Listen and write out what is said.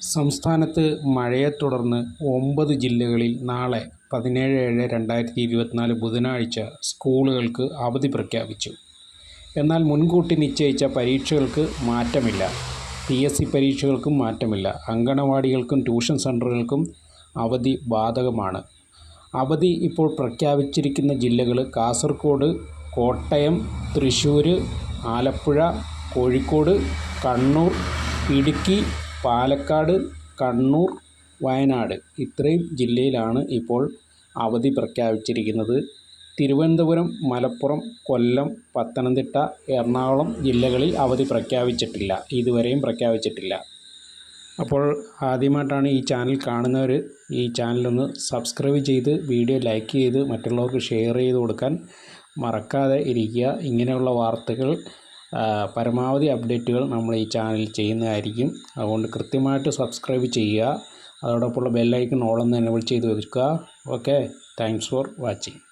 സംസ്ഥാനത്ത് മഴയെ തുടർന്ന് ഒമ്പത് ജില്ലകളിൽ നാളെ പതിനേഴ് ഏഴ് രണ്ടായിരത്തി ഇരുപത്തിനാല് ബുധനാഴ്ച സ്കൂളുകൾക്ക് അവധി പ്രഖ്യാപിച്ചു. എന്നാൽ മുൻകൂട്ടി നിശ്ചയിച്ച പരീക്ഷകൾക്ക് മാറ്റമില്ല. പി എസ് സി പരീക്ഷകൾക്കും മാറ്റമില്ല. അങ്കണവാടികൾക്കും ട്യൂഷൻ സെന്ററുകൾക്കും അവധി ബാധകമാണ്. അവധി ഇപ്പോൾ പ്രഖ്യാപിച്ചിരിക്കുന്ന ജില്ലകൾ കാസർഗോഡ് കോട്ടയം തൃശ്ശൂർ ആലപ്പുഴ കോഴിക്കോട് കണ്ണൂർ ഇടുക്കി പാലക്കാട് കണ്ണൂർ വയനാട് ഇത്രയും ജില്ലയിലാണ് ഇപ്പോൾ അവധി പ്രഖ്യാപിച്ചിരിക്കുന്നത്. തിരുവനന്തപുരം മലപ്പുറം കൊല്ലം പത്തനംതിട്ട എറണാകുളം ജില്ലകളിൽ അവധി പ്രഖ്യാപിച്ചിട്ടില്ല. ഇതുവരെയും പ്രഖ്യാപിച്ചിട്ടില്ല. അപ്പോൾ ആദ്യമായിട്ടാണ് ഈ ചാനൽ കാണുന്നവർ ഈ ചാനലൊന്ന് സബ്സ്ക്രൈബ് ചെയ്ത് വീഡിയോ ലൈക്ക് ചെയ്ത് മറ്റുള്ളവർക്ക് ഷെയർ ചെയ്ത് കൊടുക്കാൻ മറക്കാതെ ഇരിക്കുക. ഇങ്ങനെയുള്ള വാർത്തകൾ പരമാവധി അപ്ഡേറ്റുകൾ നമ്മൾ ഈ ചാനലിൽ ചെയ്യുന്നതായിരിക്കും. അതുകൊണ്ട് കൃത്യമായിട്ട് സബ്സ്ക്രൈബ് ചെയ്യുക. അതോടൊപ്പമുള്ള ബെല്ലൈക്കൺ ഓളൊന്ന് എനേബിൾ ചെയ്ത് വെക്കുക. Okay thanks for watching